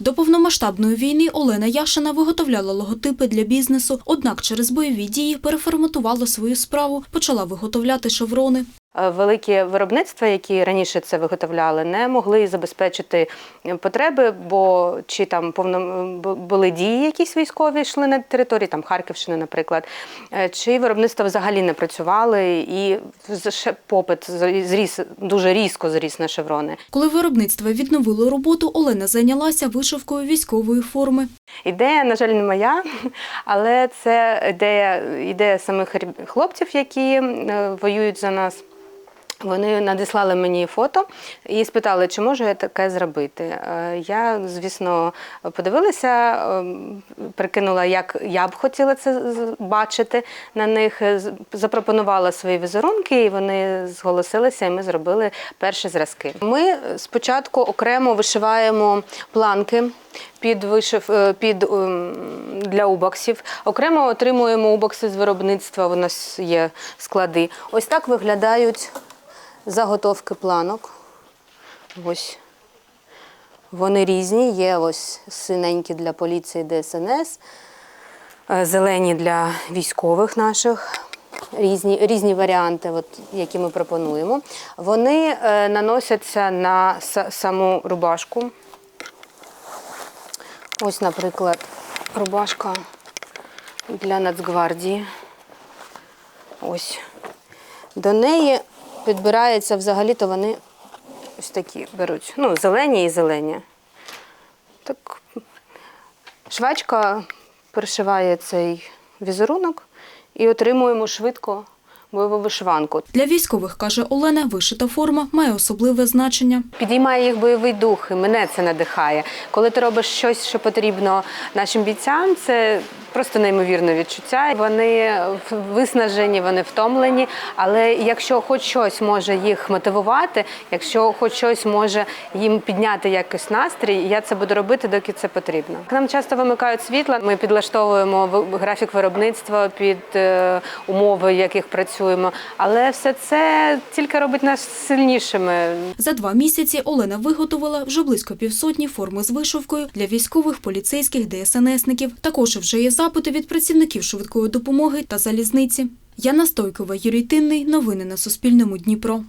До повномасштабної війни Олена Яшина виготовляла логотипи для бізнесу, однак через бойові дії переформатувала свою справу, почала виготовляти шеврони. Е, Великі виробництва, які раніше це виготовляли, не могли забезпечити потреби, бо чи там повно були дії якісь військові йшли на території, там Харківщини, наприклад, е, чи виробництва взагалі не працювали, і попит зріс дуже різко зріс на шеврони. Коли виробництво відновило роботу, Олена зайнялася вишивкою військової форми. Ідея, на жаль, не моя, але це ідея, ідея самих хлопців, які е, воюють за нас. Вони надіслали мені фото і спитали, чи можу я таке зробити. Е, Я, звісно, подивилася, ем, прикинула, як я б хотіла це бачити на них. е, Запропонувала свої візерунки, і вони зголосилися, і ми зробили перші зразки. Ми спочатку окремо вишиваємо планки під вишив е, під ем, для убоксів. Окремо отримуємо убокси з виробництва. У нас є склади. Ось так виглядають заготовки планок. Ось. Вони різні. Є ось синенькі для поліції ДСНС, е, зелені для військових наших. Різні, різні варіанти, от, які ми пропонуємо. Вони е, наносяться на са- саму рубашку. Ось, наприклад, рубашка для Нацгвардії. Ось. До неї підбирається взагалі-то вони ось такі беруть. Ну, зелені і зелені. Так, швачка пришиває цей візерунок і отримуємо швидко бойову вишиванку. Для військових, каже Олена, вишита форма має особливе значення. Підіймає їх бойовий дух, і мене це надихає. Коли ти робиш щось, що потрібно нашим бійцям, це просто неймовірне відчуття. Вони виснажені, вони втомлені. Але якщо хоч щось може їх мотивувати, якщо хоч щось може їм підняти якийсь настрій, я це буду робити, доки це потрібно. Нам часто вимикають світло. Ми підлаштовуємо графік виробництва під е, умови, в яких працюємо. Але все це тільки робить нас сильнішими. За два місяці Олена виготовила вже близько півсотні форми з вишивкою для військових, поліцейських, ДСНСників. Також вже є запити від працівників швидкої допомоги та залізниці. Яна Стойкова, Юрій Тинний. Новини на Суспільному. Дніпро.